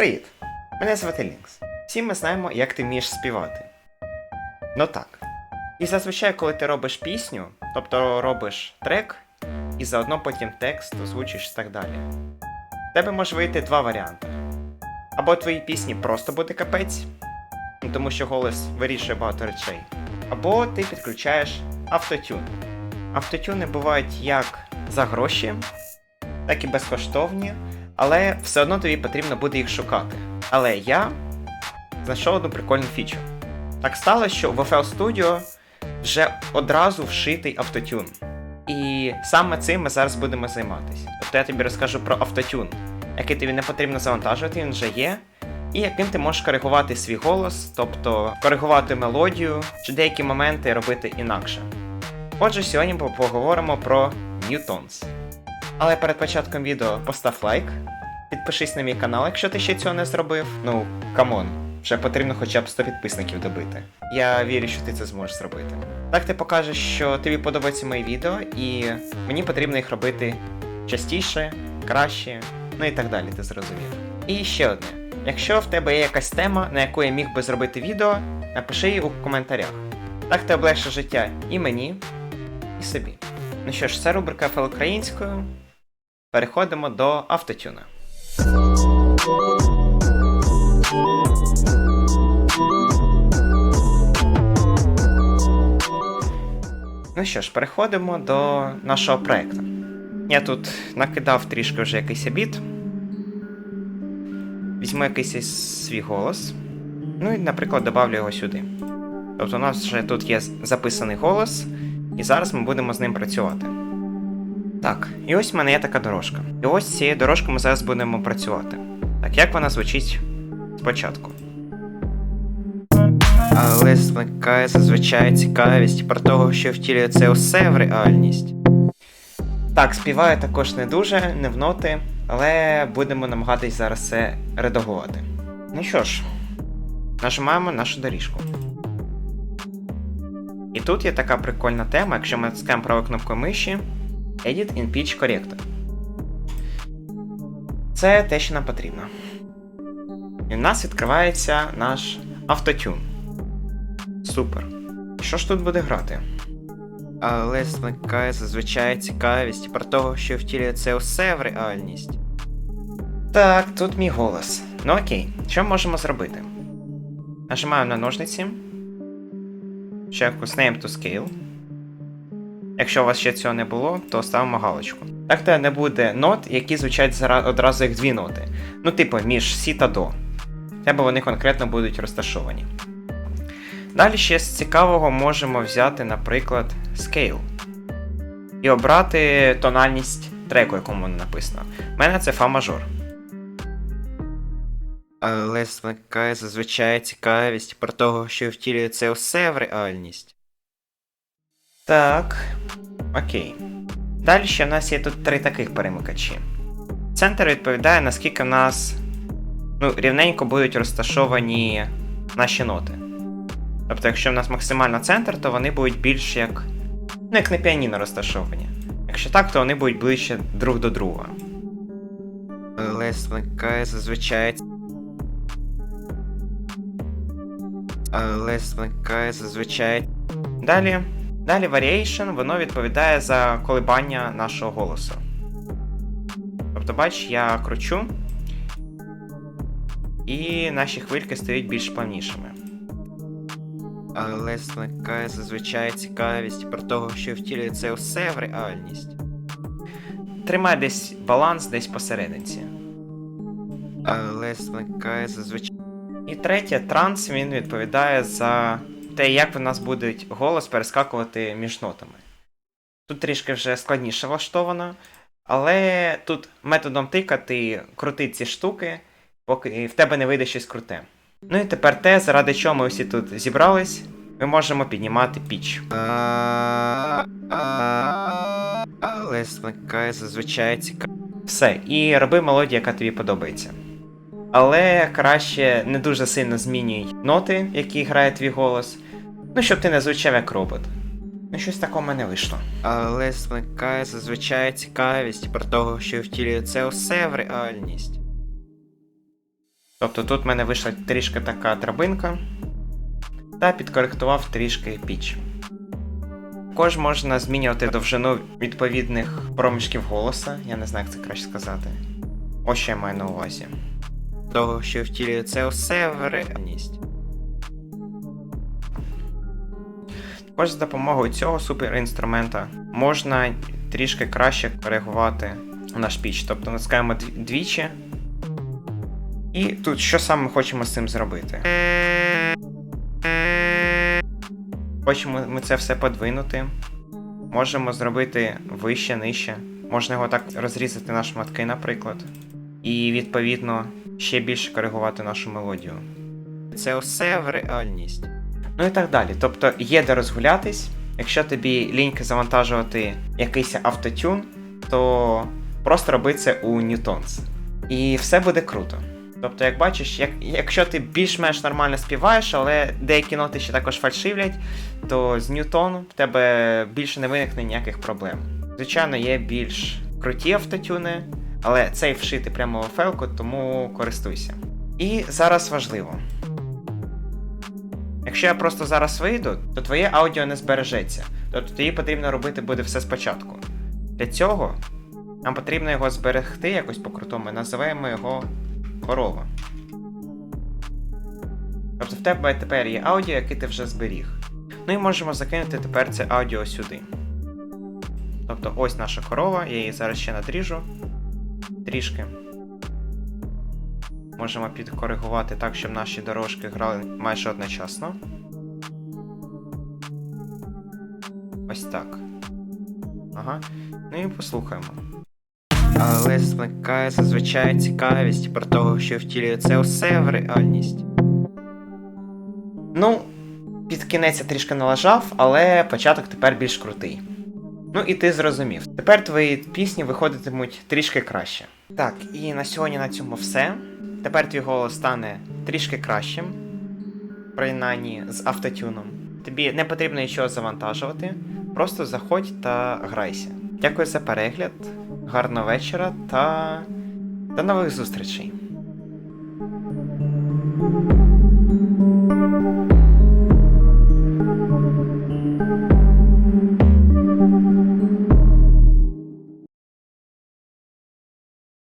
Привіт! Мене звати Лінкс. Всі ми знаємо, як ти вмієш співати. Ну так. І зазвичай, коли ти робиш пісню, тобто робиш трек, і заодно потім текст озвучиш і так далі. В тебе може вийти два варіанти. Або твоїй пісні просто буде капець, тому що голос вирішує багато речей. Або ти підключаєш автотюн. Автотюни бувають як за гроші, так і безкоштовні, але все одно тобі потрібно буде їх шукати. Але я знайшов одну прикольну фічу. Так сталося, що в FL Studio вже одразу вшитий автотюн. І саме цим ми зараз будемо займатися. Тобто я тобі розкажу про автотюн, який тобі не потрібно завантажувати, він вже є, і яким ти можеш коригувати свій голос, тобто коригувати мелодію чи деякі моменти робити інакше. Отже, сьогодні ми поговоримо про Newtons. Але перед початком відео постав лайк, підпишись на мій канал, якщо ти ще цього не зробив. Ну, камон, вже потрібно хоча б 100 підписників добити. Я вірю, що ти це зможеш зробити. Так ти покажеш, що тобі подобаються мої відео, і мені потрібно їх робити частіше, краще, ну і так далі, ти зрозумів. І ще одне: якщо в тебе є якась тема, на яку я міг би зробити відео, напиши її у коментарях. Так ти облегшиш життя і мені, і собі. Ну що ж, це рубрика ФЛ українською. Переходимо до автотюна. Ну що ж, переходимо до нашого проекту. Я тут накидав трішки вже якийсь біт. Візьму якийсь свій голос. Ну і, наприклад, добавлю його сюди. Тобто у нас вже тут є записаний голос, і зараз ми будемо з ним працювати. Так, і ось в мене є така дорожка. І ось з цією дорожкою ми зараз будемо працювати. Так, як вона звучить спочатку? Але зникає зазвичай цікавість про того, що втілює це усе в реальність. Так, співаю також не дуже, не в ноти, але будемо намагатись зараз це редагувати. Ну що ж, нажимаємо нашу доріжку. І тут є така прикольна тема, якщо ми натискаємо правою кнопкою миші. Edit in Pitch Corrector. Це те, що нам потрібно. І в нас відкривається наш автотюн. Супер. Що ж тут буде грати? Але зникає зазвичай цікавість про того, що втілює це усе в реальність. Так, тут мій голос. Ну окей, що можемо зробити? Нажимаю на ножниці. Check Name to Scale. Якщо у вас ще цього не було, то ставимо галочку. Так то не буде нот, які звучать одразу як дві ноти. Ну, типу, між Сі та До. Треба вони конкретно будуть розташовані. Далі ще з цікавого можемо взяти, наприклад, Scale. І обрати тональність треку, якому воно написано. У мене це Фа мажор. Але зникає зазвичай цікавість про того, що втілює це все в реальність. Так. Окей. Далі ще в нас є тут три таких перемикачі. Центр відповідає, наскільки в нас ну, рівненько будуть розташовані наші ноти. Тобто, якщо в нас максимально центр, то вони будуть більш як. Ну, як на піаніно розташовані. Якщо так, то вони будуть ближче друг до друга. Але зникає зазвичай. Але зникає зазвичай. Далі. Далі Variation, воно відповідає за колебання нашого голосу. Тобто, бач, я кручу, і наші хвильки стають більш плавнішими. Але зникає зазвичай цікавість про того, що втілює це усе в реальність. Тримай десь баланс десь посерединці. Але зникає зазвичай. І третє, транс він відповідає за те, як в нас буде голос перескакувати між нотами. Тут трішки вже складніше влаштовано, але тут методом тика ти крути ці штуки, поки в тебе не вийде щось круте. Ну і тепер те, заради чого ми всі тут зібрались, ми можемо піднімати піч. Але зникає зазвичай цікаво. Все, і роби мелодію, яка тобі подобається. Але краще не дуже сильно змінюй ноти, які грає твій голос. Ну, щоб ти не звучав як робот. Ну, щось такого в мене вийшло. Але зникає зазвичай цікавість про того, що втілює це усе в реальність. Тобто тут в мене вийшла трішки така драбинка, та підкоректував трішки піч. Також можна змінювати довжину відповідних проміжків голоса, я не знаю, як це краще сказати. Ось що я маю на увазі. Того, що втілює це все в реальність. Також за допомогою цього суперінструмента можна трішки краще коригувати наш піч. Тобто натискаємо двічі. І тут що саме хочемо з цим зробити? Хочемо ми це все подвинути. Можемо зробити вище, нижче. Можна його так розрізати на шматки, наприклад. І відповідно ще більше коригувати нашу мелодію. Це все в реальність. Ну і так далі. Тобто є де розгулятись. Якщо тобі ліньки завантажувати якийсь автотюн, то просто роби це у Newtons. І все буде круто. Тобто, як бачиш, як, якщо ти більш-менш нормально співаєш, але деякі ноти ще також фальшивлять, то з Newton в тебе більше не виникне ніяких проблем. Звичайно, є більш круті автотюни, але цей вшити прямо в фелку, тому користуйся. І зараз важливо. Якщо я просто зараз вийду, то твоє аудіо не збережеться. Тобто тобі потрібно робити буде все спочатку. Для цього нам потрібно його зберегти якось по-крутому, називаємо його корова. Тобто в тебе тепер є аудіо, яке ти вже зберіг. Ну і можемо закинути тепер це аудіо сюди. Тобто ось наша корова, я її зараз ще надріжу трішки. Можемо підкоригувати так, щоб наші дорожки грали майже одночасно. Ось так. Ага. Ну і послухаємо. Але зникає зазвичай цікавість про того, що втілює це все в реальність. Ну, під кінець я трішки налажав, але початок тепер більш крутий. Ну і ти зрозумів. Тепер твої пісні виходитимуть трішки краще. Так, і на сьогодні на цьому все. Тепер твій голос стане трішки кращим, принаймні з автотюном. Тобі не потрібно нічого завантажувати, просто заходь та грайся. Дякую за перегляд, гарного вечора та до нових зустрічей!